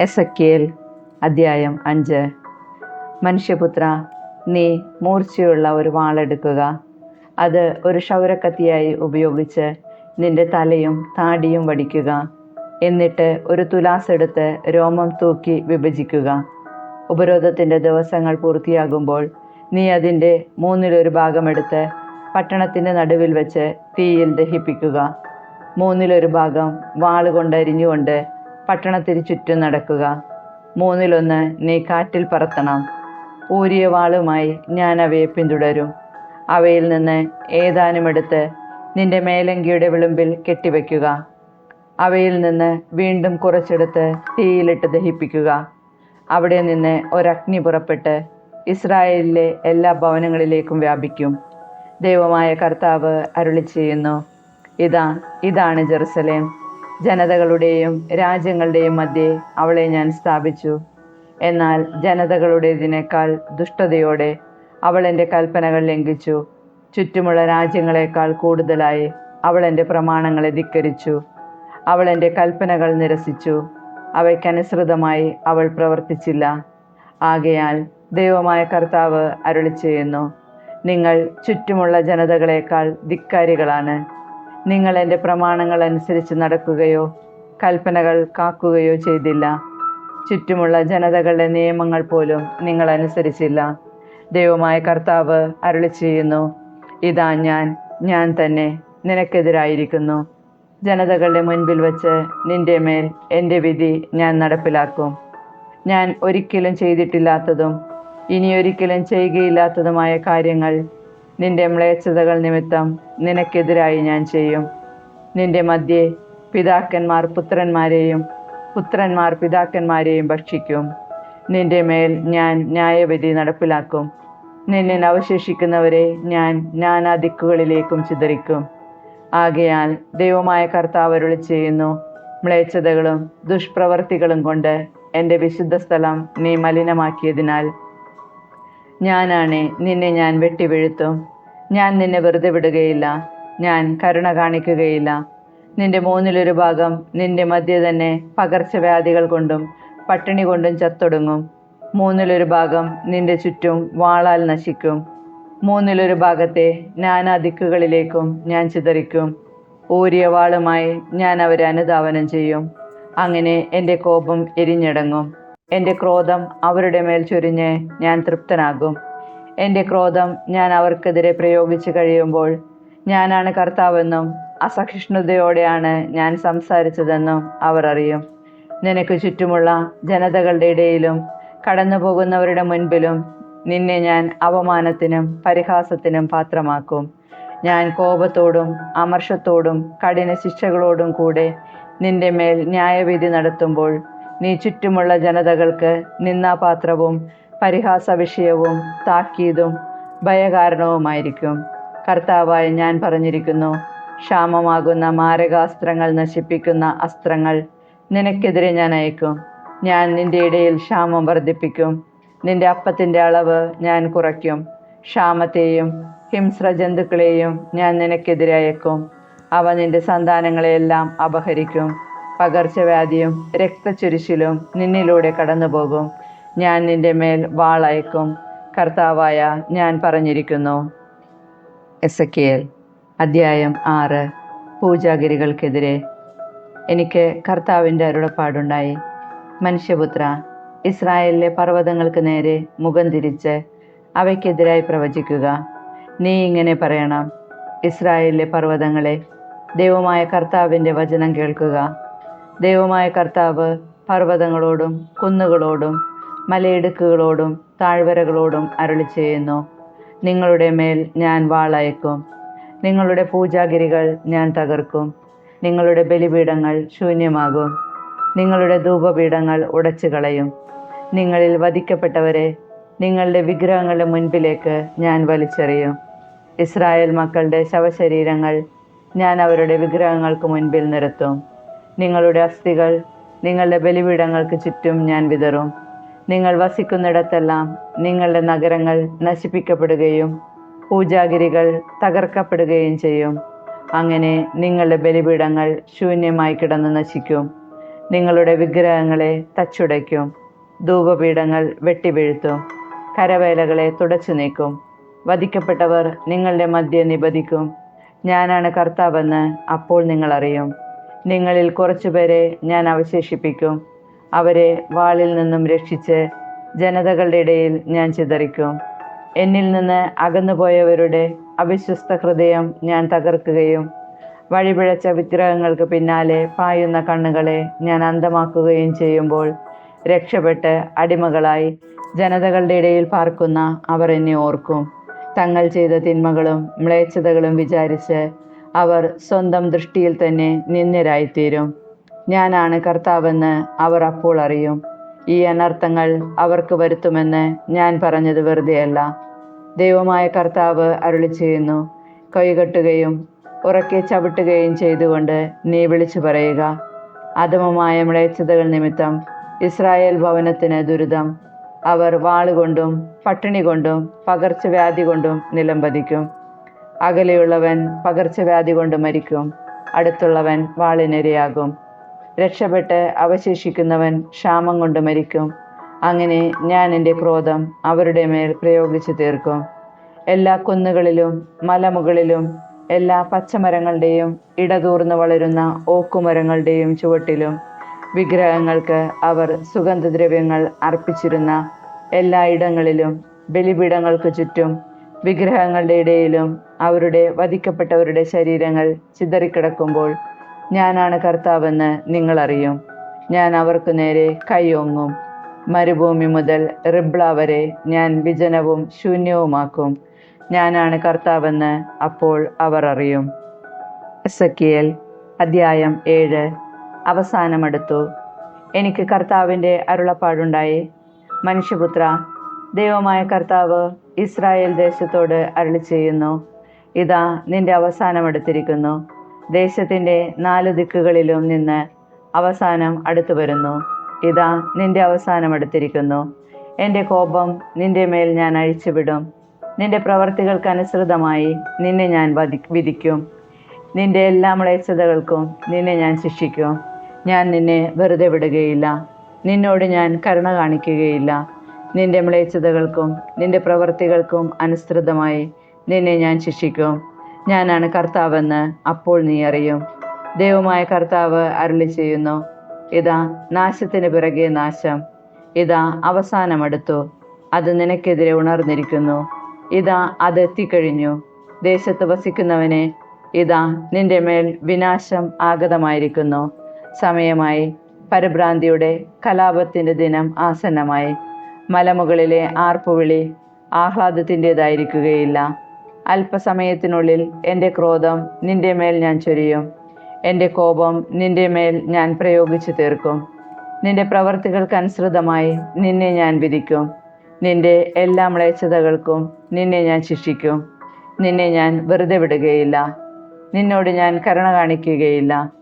എസക്കിയേൽ അധ്യായം അഞ്ച്. മനുഷ്യപുത്ര നീ മൂർച്ചയുള്ള ഒരു വാളെടുക്കുക അത് ഒരു ക്ഷൗരക്കത്തിയായി ഉപയോഗിച്ച് നിന്റെ തലയും താടിയും വടിക്കുക. എന്നിട്ട് ഒരു തുലാസ് എടുത്ത് രോമം തൂക്കി വിഭജിക്കുക. ഉപരോധത്തിന്റെ ദിവസങ്ങൾ പൂർത്തിയാകുമ്പോൾ നീ അതിന്റെ മൂന്നിലൊരു ഭാഗമെടുത്ത് പട്ടണത്തിന്റെ നടുവിൽ വെച്ച് തീയിൽ ദഹിപ്പിക്കുക. മൂന്നിലൊരു ഭാഗം വാളുകൊണ്ട് അരിഞ്ഞുകൊണ്ട് പട്ടണത്തിന് ചുറ്റും നടക്കുക. മൂന്നിലൊന്ന് നീ കാറ്റിൽ പറത്തണം. ഊരിയ വാളുമായി ഞാൻ അവയെ പിന്തുടരും. അവയിൽ നിന്ന് ഏതാനും എടുത്ത് നിന്റെ മേലങ്കിയുടെ വിളുമ്പിൽ കെട്ടിവെക്കുക. അവയിൽ നിന്ന് വീണ്ടും കുറച്ചെടുത്ത് തീയിലിട്ട് ദഹിപ്പിക്കുക. അവിടെ നിന്ന് ഒരഗ്നി പുറപ്പെട്ട് ഇസ്രായേലിലെ എല്ലാ ഭവനങ്ങളിലേക്കും വ്യാപിക്കും. ദൈവമായ കർത്താവ് അരുളി ചെയ്യുന്നു ഇതാ ഇതാണ് ജെറുസലേം. ജനതകളുടെയും രാജ്യങ്ങളുടെയും മധ്യേ അവളെ ഞാൻ സ്ഥാപിച്ചു. എന്നാൽ ജനതകളുടേതിനേക്കാൾ ദുഷ്ടതയോടെ അവൾ എന്റെ കൽപ്പനകൾ ലംഘിച്ചു. ചുറ്റുമുള്ള രാജ്യങ്ങളെക്കാൾ കൂടുതലായി അവൾ എന്റെ പ്രമാണങ്ങളെ ധിക്കരിച്ചു. അവൾ എന്റെ കൽപ്പനകൾ നിരസിച്ചു. അവയ്ക്കനുസൃതമായി അവൾ പ്രവർത്തിച്ചില്ല. ആകയാൽ ദൈവമായ കർത്താവ് അരുളി ചെയ്യുന്നു നിങ്ങൾ ചുറ്റുമുള്ള ജനതകളെക്കാൾ ധിക്കാരികളാണ്. നിങ്ങൾ എന്റെ പ്രമാണങ്ങൾ അനുസരിച്ച് നടക്കുകയോ കൽപ്പനകൾ കാക്കുകയോ ചെയ്തില്ല. ചുറ്റുമുള്ള ജനതകളുടെ നിയമങ്ങൾ പോലും നിങ്ങൾ അനുസരിച്ചില്ല. ദൈവമായ കർത്താവ് അരുളി ചെയ്യുന്നു ഇതാ ഞാൻ ഞാൻ തന്നെ നിനക്കെതിരായിരിക്കുന്നു. ജനതകളുടെ മുൻപിൽ വച്ച് നിന്റെ മേൽ എന്റെ വിധി ഞാൻ നടപ്പിലാക്കും. ഞാൻ ഒരിക്കലും ചെയ്തിട്ടില്ലാത്തതും ഇനിയൊരിക്കലും ചെയ്യുകയില്ലാത്തതുമായ കാര്യങ്ങൾ നിന്റെ മ്ലേച്ഛതകൾ നിമിത്തം നിനക്കെതിരായി ഞാൻ ചെയ്യും. നിന്റെ മധ്യേ പിതാക്കന്മാർ പുത്രന്മാരെയും പുത്രന്മാർ പിതാക്കന്മാരെയും ഭക്ഷിക്കും. നിന്റെ മേൽ ഞാൻ ന്യായവിധി നടപ്പിലാക്കും. നിന്നെ അവശേഷിക്കുന്നവരെ ഞാൻ ജ്ഞാനാദിക്കുകളിലേക്കും ചിതറിക്കും. ആകയാൽ ദൈവമായ കർത്താവ് അരുളി ചെയ്യുന്നു മ്ലേച്ഛതകളും ദുഷ്പ്രവർത്തികളും കൊണ്ട് എന്റെ വിശുദ്ധ സ്ഥലം നീ മലിനമാക്കിയതിനാൽ ഞാനാണ് നിന്നെ ഞാൻ വെട്ടിവീഴ്ത്തും. ഞാൻ നിന്നെ വെറുതെ വിടുകയില്ല. ഞാൻ കരുണ കാണിക്കുകയില്ല. നിന്റെ മൂന്നിലൊരു ഭാഗം നിന്റെ മധ്യ തന്നെ പകർച്ചവ്യാധികൾ കൊണ്ടും പട്ടിണി കൊണ്ടും ചത്തൊടുങ്ങും. മൂന്നിലൊരു ഭാഗം നിന്റെ ചുറ്റും വാളാൽ നശിക്കും. മൂന്നിലൊരു ഭാഗത്തെ നാനാ ദിക്കുകളിലേക്കും ഞാൻ ചിതറിക്കും. ഊരിയ വാളുമായി ഞാൻ അവരെ അനുധാവനം ചെയ്യും. അങ്ങനെ എന്റെ കോപം എരിഞ്ഞടങ്ങും. എന്റെ ക്രോധം അവരുടെ മേൽ ചൊരിഞ്ഞ് ഞാൻ തൃപ്തനാകും. എന്റെ ക്രോധം ഞാൻ അവർക്കെതിരെ പ്രയോഗിച്ചു കഴിയുമ്പോൾ ഞാനാണ് കർത്താവെന്നും അസഹിഷ്ണുതയോടെയാണ് ഞാൻ സംസാരിച്ചതെന്നും അവർ അറിയും. നിനക്ക് ചുറ്റുമുള്ള ജനതകളുടെ ഇടയിലും കടന്നു പോകുന്നവരുടെ മുൻപിലും നിന്നെ ഞാൻ അപമാനത്തിനും പരിഹാസത്തിനും പാത്രമാക്കും. ഞാൻ കോപത്തോടും അമർഷത്തോടും കഠിന ശിക്ഷകളോടും കൂടെ നിന്റെ മേൽ ന്യായവിധി നടത്തുമ്പോൾ നീ ചുറ്റുമുള്ള ജനതകൾക്ക് നിന്നാപാത്രവും പരിഹാസ വിഷയവും താക്കീതും ഭയകാരണവുമായിരിക്കും. കർത്താവായ ഞാൻ പറഞ്ഞിരിക്കുന്നു ക്ഷാമമാകുന്ന മാരകാസ്ത്രങ്ങൾ നശിപ്പിക്കുന്ന അസ്ത്രങ്ങൾ നിനക്കെതിരെ ഞാൻ അയക്കും. ഞാൻ നിന്റെ ഇടയിൽ ക്ഷാമം വർദ്ധിപ്പിക്കും. നിന്റെ അപ്പത്തിന്റെ അളവ് ഞാൻ കുറയ്ക്കും. ക്ഷാമത്തെയും ഹിംസ്ര ജന്തുക്കളെയും ഞാൻ നിനക്കെതിരെ അയക്കും. അവ നിന്റെ സന്താനങ്ങളെയെല്ലാം അപഹരിക്കും. പകർച്ചവ്യാധിയും രക്തച്ചൊരിച്ചിലും നിന്നിലൂടെ കടന്നുപോകും. ഞാൻ നിന്റെ മേൽ വാളയക്കും. കർത്താവായ ഞാൻ പറഞ്ഞിരിക്കുന്നു. എസ് എൽ അധ്യായം ആറ്. പൂജാഗിരികൾക്കെതിരെ എനിക്ക് കർത്താവിന്റെ അരുളപ്പാടുണ്ടായി. മനുഷ്യപുത്ര ഇസ്രായേലിലെ പർവതങ്ങൾക്ക് നേരെ മുഖം തിരിച്ച് അവയ്ക്കെതിരായി പ്രവചിക്കുക. നീ ഇങ്ങനെ പറയണം. ഇസ്രായേലിലെ പർവതങ്ങളെ ദൈവമായ കർത്താവിന്റെ വചനം കേൾക്കുക. ദൈവമായ കർത്താവ് പർവതങ്ങളോടും കുന്നുകളോടും മലയിടുക്കുകളോടും താഴ്വരകളോടും അരുളി ചെയ്യുന്നു. നിങ്ങളുടെ മേൽ ഞാൻ വാളയക്കും. നിങ്ങളുടെ പൂജാഗിരികൾ ഞാൻ തകർക്കും. നിങ്ങളുടെ ബലിപീഠങ്ങൾ ശൂന്യമാകും. നിങ്ങളുടെ ധൂപപീഠങ്ങൾ ഉടച്ചു കളയും നിങ്ങളിൽ വധിക്കപ്പെട്ടവരെ നിങ്ങളുടെ വിഗ്രഹങ്ങളുടെ മുൻപിലേക്ക് ഞാൻ വലിച്ചെറിയും. ഇസ്രായേൽ മക്കളുടെ ശവശരീരങ്ങൾ ഞാൻ അവരുടെ വിഗ്രഹങ്ങൾക്ക് മുൻപിൽ നിരത്തും. നിങ്ങളുടെ അസ്ഥികൾ നിങ്ങളുടെ ബലിപീഠങ്ങൾക്ക് ചുറ്റും ഞാൻ വിതറും. നിങ്ങൾ വസിക്കുന്നിടത്തെല്ലാം നിങ്ങളുടെ നഗരങ്ങൾ നശിപ്പിക്കപ്പെടുകയും പൂജാഗിരികൾ തകർക്കപ്പെടുകയും ചെയ്യും. അങ്ങനെ നിങ്ങളുടെ ബലിപീഠങ്ങൾ ശൂന്യമായി കിടന്ന് നശിക്കും. നിങ്ങളുടെ വിഗ്രഹങ്ങളെ തച്ചുടയ്ക്കും. ധൂപപീഠങ്ങൾ വെട്ടിവീഴ്ത്തും. കരവേലകളെ തുടച്ചു നീക്കും. വധിക്കപ്പെട്ടവർ നിങ്ങളുടെ മധ്യ നിബധിക്കും ഞാനാണ് കർത്താവെന്ന് അപ്പോൾ നിങ്ങൾ അറിയും നിങ്ങളിൽ കുറച്ചുപേരെ ഞാൻ അവശേഷിപ്പിക്കും. അവരെ വാളിൽ നിന്നും രക്ഷിച്ച് ജനതകളുടെ ഇടയിൽ ഞാൻ ചിതറിക്കും. എന്നിൽ നിന്ന് അകന്നുപോയവരുടെ അവിശ്വസ്ത ഹൃദയം ഞാൻ തകർക്കുകയും വഴിപിഴച്ച വിഗ്രഹങ്ങൾക്ക് പിന്നാലെ പായുന്ന കണ്ണുകളെ ഞാൻ അന്തമാക്കുകയും ചെയ്യുമ്പോൾ രക്ഷപ്പെട്ട് അടിമകളായി ജനതകളുടെ ഇടയിൽ പാർക്കുന്ന അവർ എന്നെ ഓർക്കും. തങ്ങൾ ചെയ്ത തിന്മകളും മ്ലേച്ഛതകളും വിചാരിച്ച് അവർ സ്വന്തം ദൃഷ്ടിയിൽ തന്നെ നിന്ദ്യരായിത്തീരും. ഞാനാണ് കർത്താവെന്ന് അവർ അപ്പോൾ അറിയും. ഈ അനർത്ഥങ്ങൾ അവർക്ക് വരുത്തുമെന്ന് ഞാൻ പറഞ്ഞത് വെറുതെയല്ല. ദൈവമായ കർത്താവ് അരുളി ചെയ്യുന്നു കൈകെട്ടുകയും ഉറക്കെ ചവിട്ടുകയും ചെയ്തുകൊണ്ട് നീ വിളിച്ചു പറയുക. അധമമായ മ്ലേച്ഛതകൾ നിമിത്തം ഇസ്രായേൽ ഭവനത്തിന് ദുരിതം. അവർ വാളുകൊണ്ടും പട്ടിണി കൊണ്ടും പകർച്ചവ്യാധി കൊണ്ടും നിലംപതിക്കും. അകലെയുള്ളവൻ പകർച്ചവ്യാധി കൊണ്ട് മരിക്കും. അടുത്തുള്ളവൻ വാളിനിരയാകും. രക്ഷപ്പെട്ട് അവശേഷിക്കുന്നവൻ ക്ഷാമം കൊണ്ട് മരിക്കും. അങ്ങനെ ഞാൻ എന്റെ ക്രോധം അവരുടെ മേൽ പ്രയോഗിച്ചു തീർക്കും. എല്ലാ കുന്നുകളിലും മലമുകളിലും എല്ലാ പച്ചമരങ്ങളുടെയും ഇടതൂർന്ന് വളരുന്ന ഓക്കുമരങ്ങളുടെയും ചുവട്ടിലും വിഗ്രഹങ്ങൾക്ക് അവർ സുഗന്ധദ്രവ്യങ്ങൾ അർപ്പിച്ചിരുന്ന എല്ലായിടങ്ങളിലും ബലിപീഠങ്ങൾക്ക് ചുറ്റും വിഗ്രഹങ്ങളുടെ ഇടയിലും അവരുടെ വധിക്കപ്പെട്ടവരുടെ ശരീരങ്ങൾ ചിതറിക്കിടക്കുമ്പോൾ ഞാനാണ് കർത്താവെന്ന് നിങ്ങളറിയും. ഞാൻ അവർക്ക് നേരെ കൈയൊങ്ങും. മരുഭൂമി മുതൽ റിബ്ള വരെ ഞാൻ വിജനവും ശൂന്യവുമാക്കും. ഞാനാണ് കർത്താവെന്ന് അപ്പോൾ അവർ അറിയും. എസക്കിയേൽ അധ്യായം ഏഴ്. അവസാനമെടുത്തു. എനിക്ക് കർത്താവിന്റെ അരുളപ്പാടുണ്ടായി. മനുഷ്യപുത്ര ദൈവമായ കർത്താവ് ഇസ്രായേൽ ദേശത്തോട് അരളി ചെയ്യുന്നു. ഇതാ നിന്റെ അവസാനം എടുത്തിരിക്കുന്നു ദേശത്തിന്റെ നാല് ദിക്കുകളിലും നിന്ന് അവസാനം അടുത്തു വരുന്നു. ഇതാ നിന്റെ അവസാനം എടുത്തിരിക്കുന്നു എന്റെ കോപം നിന്റെ മേൽ ഞാൻ അഴിച്ചുവിടും. നിന്റെ പ്രവർത്തികൾക്കനുസൃതമായി നിന്നെ ഞാൻ വധി വിധിക്കും. നിന്റെ എല്ലാ മ്ലേച്ഛതകൾക്കും നിന്നെ ഞാൻ ശിക്ഷിക്കും. ഞാൻ നിന്നെ വെറുതെ വിടുകയില്ല. നിന്നോട് ഞാൻ കരുണ കാണിക്കുകയില്ല. നിന്റെ മ്ലേച്ഛതകൾക്കും നിന്റെ പ്രവൃത്തികൾക്കും അനുസൃതമായി നിന്നെ ഞാൻ ശിക്ഷിക്കും. ഞാനാണ് കർത്താവെന്ന് അപ്പോൾ നീ അറിയും. ദൈവമായ കർത്താവ് അരുളി ചെയ്യുന്നു. ഇതാ നാശത്തിന് പിറകെ നാശം. ഇതാ അവസാനമെടുത്തു. അത് നിനക്കെതിരെ ഉണർന്നിരിക്കുന്നു. ഇതാ അത് എത്തിക്കഴിഞ്ഞു. ദേശത്ത് വസിക്കുന്നവനെ ഇതാ നിന്റെ മേൽ വിനാശം ആഗതമായിരിക്കുന്നു. സമയമായി പരഭ്രാന്തിയുടെ കലാപത്തിന്റെ ദിനം ആസന്നമായി. മലമുകളിലെ ആർപ്പുവിളി ആഹ്ലാദത്തിന്റെതായിരിക്കുകയില്ല അല്പസമയത്തിനുള്ളിൽ എന്റെ ക്രോധം നിന്റെ മേൽ ഞാൻ ചൊരിയും. എന്റെ കോപം നിന്റെ മേൽ ഞാൻ പ്രയോഗിച്ചു തീർക്കും. നിന്റെ പ്രവർത്തികൾക്കനുസൃതമായി നിന്നെ ഞാൻ വിധിക്കും. നിന്റെ എല്ലാ മ്ലേച്ഛതകൾക്കും നിന്നെ ഞാൻ ശിക്ഷിക്കും. നിന്നെ ഞാൻ വെറുതെ വിടുകയില്ല. നിന്നോട് ഞാൻ കരുണ കാണിക്കുകയില്ല.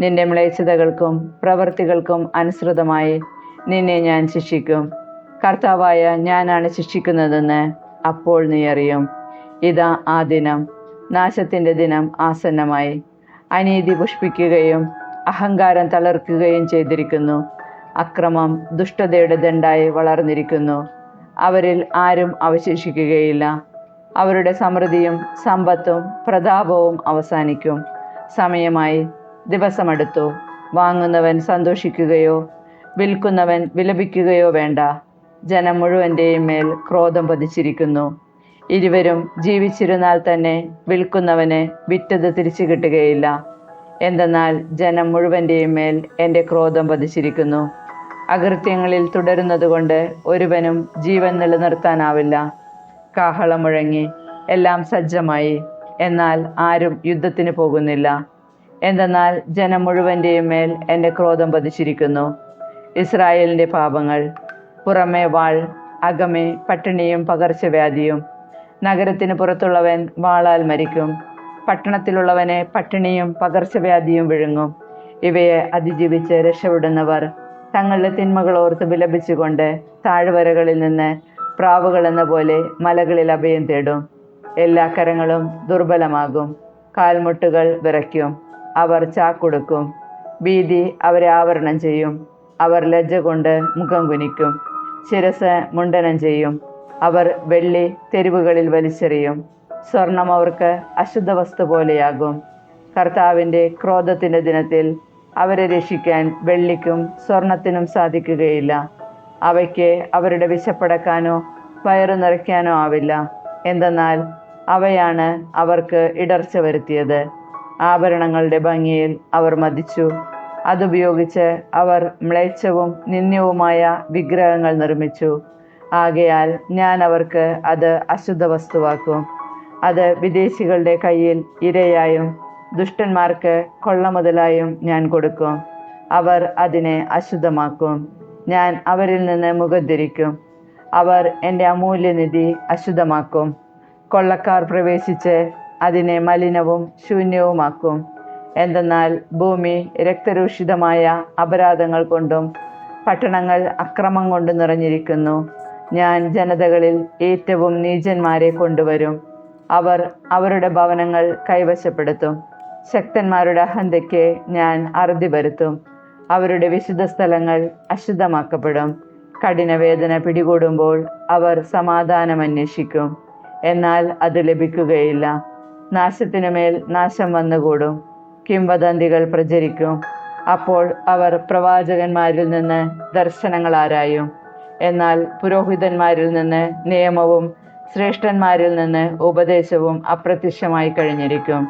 നിന്റെ മ്ലേച്ഛതകൾക്കും പ്രവർത്തികൾക്കും അനുസൃതമായി നിന്നെ ഞാൻ ശിക്ഷിക്കും. കർത്താവായ ഞാനാണ് ശിക്ഷിക്കുന്നതെന്ന് അപ്പോൾ നീ അറിയും. ഇതാ ആ ദിനം. നാശത്തിന്റെ ദിനം ആസന്നമായി. അനീതി പുഷ്പിക്കുകയും അഹങ്കാരം തളർക്കുകയും ചെയ്തിരിക്കുന്നു. അക്രമം ദുഷ്ടതയുടെ ദണ്ടായി വളർന്നിരിക്കുന്നു. അവരിൽ ആരും അവശേഷിക്കുകയില്ല. അവരുടെ സമൃദ്ധിയും സമ്പത്തും പ്രതാപവും അവസാനിക്കും. സമയമായി ദിവസമെടുത്തു. വാങ്ങുന്നവൻ സന്തോഷിക്കുകയോ വിൽക്കുന്നവൻ വിലപിക്കുകയോ വേണ്ട. ജനം മുഴുവന്റെയും മേൽ ക്രോധം പതിച്ചിരിക്കുന്നു. ഇരുവരും ജീവിച്ചിരുന്നാൽ തന്നെ വിൽക്കുന്നവന് വിറ്റത് തിരിച്ചു കിട്ടുകയില്ല. എന്തെന്നാൽ ജനം മുഴുവന്റെയും മേൽ എന്റെ ക്രോധം പതിച്ചിരിക്കുന്നു. അകൃത്യങ്ങളിൽ തുടരുന്നതുകൊണ്ട് ഒരുവനും ജീവൻ നിലനിർത്താനാവില്ല. കാഹളം മുഴങ്ങി എല്ലാം സജ്ജമായി. എന്നാൽ ആരും യുദ്ധത്തിന് പോകുന്നില്ല. എന്തെന്നാൽ ജനം മുഴുവന്റെയും മേൽ എന്റെ ക്രോധം പതിച്ചിരിക്കുന്നു. ഇസ്രായേലിന്റെ പാപങ്ങൾ പുറമേ വാൾ അകമേ പട്ടിണിയും പകർച്ചവ്യാധിയും. നഗരത്തിന് പുറത്തുള്ളവൻ വാളാൽ മരിക്കും. പട്ടണത്തിലുള്ളവനെ പട്ടിണിയും പകർച്ചവ്യാധിയും വിഴുങ്ങും. ഇവയെ അതിജീവിച്ച് രക്ഷപ്പെടുന്നവർ തങ്ങളുടെ തിന്മകൾ ഓർത്ത് വിലപിച്ചുകൊണ്ട് താഴ്വരകളിൽ നിന്ന് പ്രാവുകൾ എന്ന പോലെ മലകളിൽ അഭയം തേടും. എല്ലാ കരങ്ങളും ദുർബലമാകും. കാൽമുട്ടുകൾ വിറയ്ക്കും. അവർ ചാക്കുടുക്കും. ഭീതി അവരെ ആവരണം ചെയ്യും. അവർ ലജ്ജ കൊണ്ട് മുഖം കുനിക്കും. ശിരസ് മുണ്ടനം ചെയ്യും. അവർ വെള്ളി തെരുവുകളിൽ വലിച്ചെറിയും. സ്വർണം അവർക്ക് അശുദ്ധ വസ്തു പോലെയാകും. കർത്താവിന്റെ ക്രോധത്തിന്റെ ദിനത്തിൽ അവരെ രക്ഷിക്കാൻ വെള്ളിക്കും സ്വർണത്തിനും സാധിക്കുകയില്ല. അവയ്ക്ക് അവരുടെ വിശപ്പടക്കാനോ വയറു നിറയ്ക്കാനോ ആവില്ല. എന്തെന്നാൽ അവയാണ് അവർക്ക് ഇടർച്ച വരുത്തിയത്. ആഭരണങ്ങളുടെ ഭംഗിയിൽ അവർ മതിച്ചു. അതുപയോഗിച്ച് അവർ മ്ലേച്ഛവും നിന്ദ്യവുമായ വിഗ്രഹങ്ങൾ നിർമ്മിച്ചു. ആകയാൽ ഞാൻ അവർക്ക് അത് അശുദ്ധ വസ്തുവാക്കും അത് വിദേശികളുടെ കയ്യിൽ ഇരയായും ദുഷ്ടന്മാർക്ക് കൊള്ള മുതലായും ഞാൻ കൊടുക്കും. അവർ അതിനെ അശുദ്ധമാക്കും. ഞാൻ അവരിൽ നിന്ന് മുഖത്തിരിക്കും അവർ എന്റെ അമൂല്യനിധി അശുദ്ധമാക്കും. കൊള്ളക്കാർ പ്രവേശിച്ച് അതിനെ മലിനവും ശൂന്യവുമാക്കും. എന്തെന്നാൽ ഭൂമി രക്തരൂഷിതമായ അപരാധങ്ങൾ കൊണ്ടും പട്ടണങ്ങൾ അക്രമം കൊണ്ടും നിറഞ്ഞിരിക്കുന്നു. ഞാൻ ജനതകളിൽ ഏറ്റവും നീചന്മാരെ കൊണ്ടുവരും. അവർ അവരുടെ ഭവനങ്ങൾ കൈവശപ്പെടുത്തും. ശക്തന്മാരുടെ അഹന്തയ്ക്ക് ഞാൻ അറുതി വരുത്തും. അവരുടെ വിശുദ്ധ സ്ഥലങ്ങൾ അശുദ്ധമാക്കപ്പെടും. കഠിനവേദന പിടികൂടുമ്പോൾ അവർ സമാധാനം അന്വേഷിക്കും എന്നാൽ അത് ലഭിക്കുകയില്ല. നാശത്തിനുമേൽ നാശം വന്നുകൂടും. കിംവദന്തികൾ പ്രചരിക്കും. അപ്പോൾ അവർ പ്രവാചകന്മാരിൽ നിന്ന് ദർശനങ്ങൾ ആരായും. എന്നാൽ പുരോഹിതന്മാരിൽ നിന്ന് നിയമവും ശ്രേഷ്ഠന്മാരിൽ നിന്ന് ഉപദേശവും അപ്രത്യക്ഷമായി കഴിഞ്ഞിരിക്കും.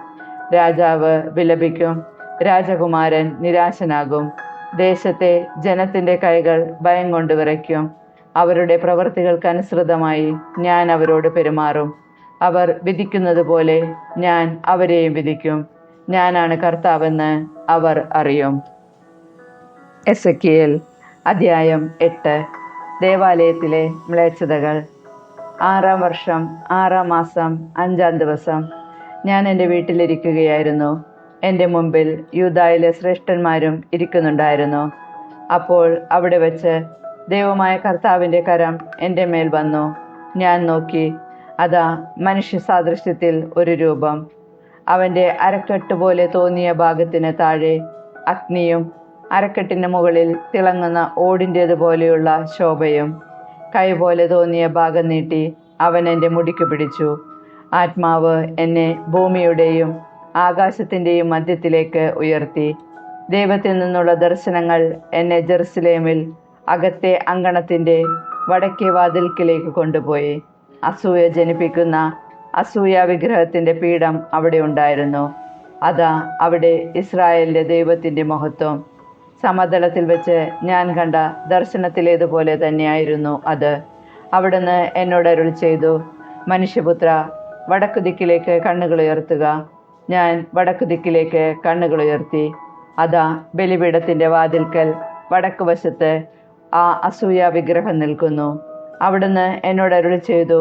രാജാവ് വിലപിക്കും. രാജകുമാരൻ നിരാശനാകും. ദേശത്തെ ജനത്തിന്റെ കൈകൾ ഭയം കൊണ്ട് വിറയ്ക്കും. അവരുടെ പ്രവൃത്തികൾക്കനുസൃതമായി ഞാൻ അവരോട് പെരുമാറും. അവർ വിധിക്കുന്നത് പോലെ ഞാൻ അവരെയും വിധിക്കും. ഞാനാണ് കർത്താവെന്ന് അവർ അറിയും. എസ് എക്കിയൽ അധ്യായം എട്ട്. ദേവാലയത്തിലെ മ്ലേച്ഛതകൾ. ആറാം വർഷം ആറാം മാസം അഞ്ചാം ദിവസം. ഞാൻ എന്റെ വീട്ടിലിരിക്കുകയായിരുന്നു. എന്റെ മുമ്പിൽ യൂതായിലെ ശ്രേഷ്ഠന്മാരും ഇരിക്കുന്നുണ്ടായിരുന്നു. അപ്പോൾ അവിടെ വച്ച് ദൈവമായ കർത്താവിന്റെ കരം എന്റെ മേൽ വന്നു. ഞാൻ നോക്കി അതാ മനുഷ്യ സാദൃശ്യത്തിൽ ഒരു രൂപം. അവന്റെ അരക്കെട്ട് പോലെ തോന്നിയ ഭാഗത്തിന് താഴെ അഗ്നിയും അരക്കെട്ടിന് മുകളിൽ തിളങ്ങുന്ന ഓടിന്റേതുപോലെയുള്ള ശോഭയും കൈ പോലെ തോന്നിയ ഭാഗം നീട്ടി അവൻ എന്റെ മുടിക്ക് പിടിച്ചു. ആത്മാവ് എന്നെ ഭൂമിയുടെയും ആകാശത്തിന്റെയും മധ്യത്തിലേക്ക് ഉയർത്തി. ദൈവത്തിൽ നിന്നുള്ള ദർശനങ്ങൾ എന്നെ ജെറുസലേമിൽ അകത്തെ അങ്കണത്തിന്റെ വടക്കേ വാതിൽക്കിലേക്ക് കൊണ്ടുപോയി. അസൂയ ജനിപ്പിക്കുന്ന അസൂയ വിഗ്രഹത്തിന്റെ പീഠം അവിടെ ഉണ്ടായിരുന്നു. അതാ അവിടെ ഇസ്രായേലിന്റെ ദൈവത്തിന്റെ മഹത്വം. സമതലത്തിൽ വെച്ച് ഞാൻ കണ്ട ദർശനത്തിലേതുപോലെ തന്നെയായിരുന്നു അത്. അവിടുന്ന് എന്നോട് അരുൾ ചെയ്തു മനുഷ്യപുത്ര വടക്കു ദിക്കിലേക്ക് കണ്ണുകൾ ഉയർത്തുക. ഞാൻ വടക്കു ദിക്കിലേക്ക് കണ്ണുകൾ ഉയർത്തി. അതാ ബലിപീഠത്തിന്റെ വാതിൽക്കൽ വടക്ക് വശത്ത് ആ അസൂയ വിഗ്രഹം നിൽക്കുന്നു. അവിടുന്ന് എന്നോട് അരുൾ ചെയ്തു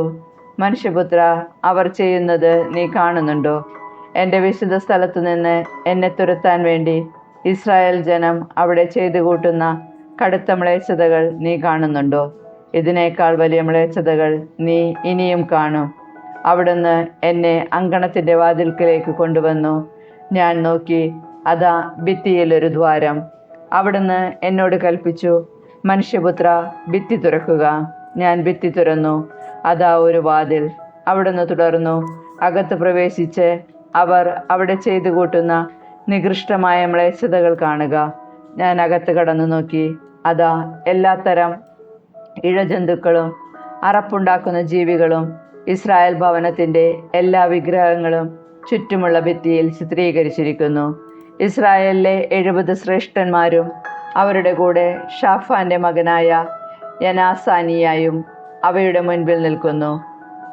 മനുഷ്യപുത്ര അവർ ചെയ്യുന്നത് നീ കാണുന്നുണ്ടോ? എന്റെ വിശുദ്ധ സ്ഥലത്തു നിന്ന് എന്നെ തുരത്താൻ വേണ്ടി ഇസ്രായേൽ ജനം അവിടെ ചെയ്തു കൂട്ടുന്ന കടുത്ത മ്ലേച്ഛതകൾ നീ കാണുന്നുണ്ടോ? ഇതിനേക്കാൾ വലിയ മ്ലേച്ഛതകൾ നീ ഇനിയും കാണും. അവിടുന്ന് എന്നെ അങ്കണത്തിന്റെ വാതിൽക്കിലേക്ക് കൊണ്ടുവന്നു. ഞാൻ നോക്കി അതാ ഭിത്തിയിലൊരു ദ്വാരം. അവിടുന്ന് എന്നോട് കൽപ്പിച്ചു മനുഷ്യപുത്ര ഭിത്തി തുറക്കുക. ഞാൻ ഭിത്തി തുറന്നു അതാ ഒരു വാതിൽ. അവിടുന്ന് തുടർന്നു. അകത്ത് പ്രവേശിച്ച് അവർ അവിടെ ചെയ്തു കൂട്ടുന്ന നികൃഷ്ടമായ മ്ലേച്ഛതകൾ കാണുക. ഞാൻ അകത്ത് കടന്നു നോക്കി. അതാ എല്ലാത്തരം ഇഴജന്തുക്കളും അറപ്പുണ്ടാക്കുന്ന ജീവികളും ഇസ്രായേൽ ഭവനത്തിന്റെ എല്ലാ വിഗ്രഹങ്ങളും ചുറ്റുമുള്ള ഭിത്തിയിൽ ചിത്രീകരിച്ചിരിക്കുന്നു. ഇസ്രായേലിലെ എഴുപത് ശ്രേഷ്ഠന്മാരും അവരുടെ കൂടെ ഷാഫാന്റെ മകനായ യനാസാനിയായും അവയുടെ മുൻപിൽ നിൽക്കുന്നു.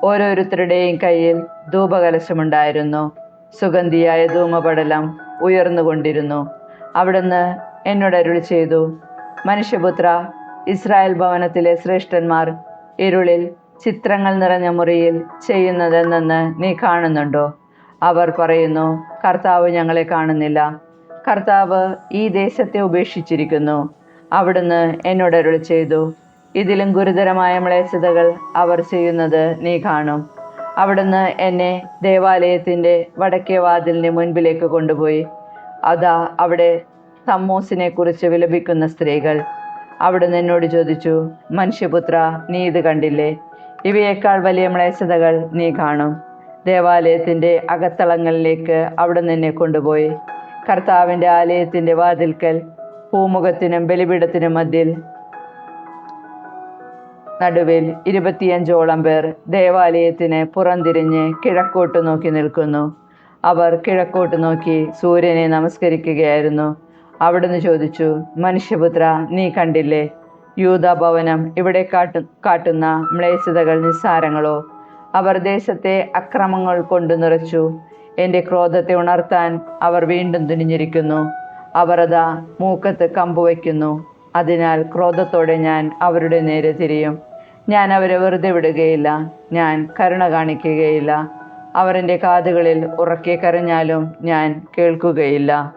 ഓരോരുത്തരുടെയും കയ്യിൽ ധൂപകലശമുണ്ടായിരുന്നു. സുഗന്ധിയായ ധൂമപടലം ഉയർന്നുകൊണ്ടിരുന്നു. അവിടുന്ന് എന്നോട് അരുളി ചെയ്തു മനുഷ്യപുത്ര ഇസ്രായേൽ ഭവനത്തിലെ ശ്രേഷ്ഠന്മാർ ഇരുളിൽ ചിത്രങ്ങൾ നിറഞ്ഞ മുറിയിൽ ചെയ്യുന്നതെന്നെന്ന് നീ കാണുന്നുണ്ടോ? അവർ പറയുന്നു കർത്താവ് ഞങ്ങളെ കാണുന്നില്ല. കർത്താവ് ഈ ദേശത്തെ ഉപേക്ഷിച്ചിരിക്കുന്നു. അവിടുന്ന് എന്നോട് അരുളി ചെയ്തു ഇതിലും ഗുരുതരമായ മ്ലേച്ഛതകൾ അവർ ചെയ്യുന്നത് നീ കാണും. അവിടുന്ന് എന്നെ ദേവാലയത്തിന്റെ വടക്കേ വാതിലിന്റെ മുൻപിലേക്ക് കൊണ്ടുപോയി. അതാ അവിടെ സമ്മോസിനെ കുറിച്ച് വിലപിക്കുന്ന സ്ത്രീകൾ. അവിടുന്ന് എന്നോട് ചോദിച്ചു മനുഷ്യപുത്ര നീ ഇത് കണ്ടില്ലേ? ഇവയേക്കാൾ വലിയ മ്ലേച്ഛതകൾ നീ കാണും. ദേവാലയത്തിന്റെ അകത്തളങ്ങളിലേക്ക് അവിടുന്ന് എന്നെ കൊണ്ടുപോയി. കർത്താവിന്റെ ആലയത്തിന്റെ വാതിൽക്കൽ പൂമുഖത്തിനും ബലിപീഠത്തിനും മധ്യിൽ നടുവിൽ ഇരുപത്തിയഞ്ചോളം പേർ ദേവാലയത്തിന് പുറംതിരിഞ്ഞ് കിഴക്കോട്ട് നോക്കി നിൽക്കുന്നു. അവർ കിഴക്കോട്ട് നോക്കി സൂര്യനെ നമസ്കരിക്കുകയായിരുന്നു. അവിടുന്ന് ചോദിച്ചു മനുഷ്യപുത്ര നീ കണ്ടില്ലേ? യൂത ഭവനം ഇവിടെ കാട്ടു കാട്ടുന്ന മ്ലേച്ഛതകൾ നിസ്സാരങ്ങളോ? അവർ ദേശത്തെ അക്രമങ്ങൾ കൊണ്ടു നിറച്ചു. എന്റെ ക്രോധത്തെ ഉണർത്താൻ അവർ വീണ്ടും തുനിഞ്ഞിരിക്കുന്നു. അവർ അതാ മൂക്കത്ത് കമ്പ് വയ്ക്കുന്നു. അതിനാൽ ക്രോധത്തോടെ ഞാൻ അവരുടെ നേരെ തിരിയും. ഞാൻ അവരെ വെറുതെ വിടുകയില്ല. ഞാൻ കരുണ കാണിക്കുകയില്ല. അവരെന്റെ കാതുകളിൽ ഉറക്കെ കരഞ്ഞാലും ഞാൻ കേൾക്കുകയില്ല.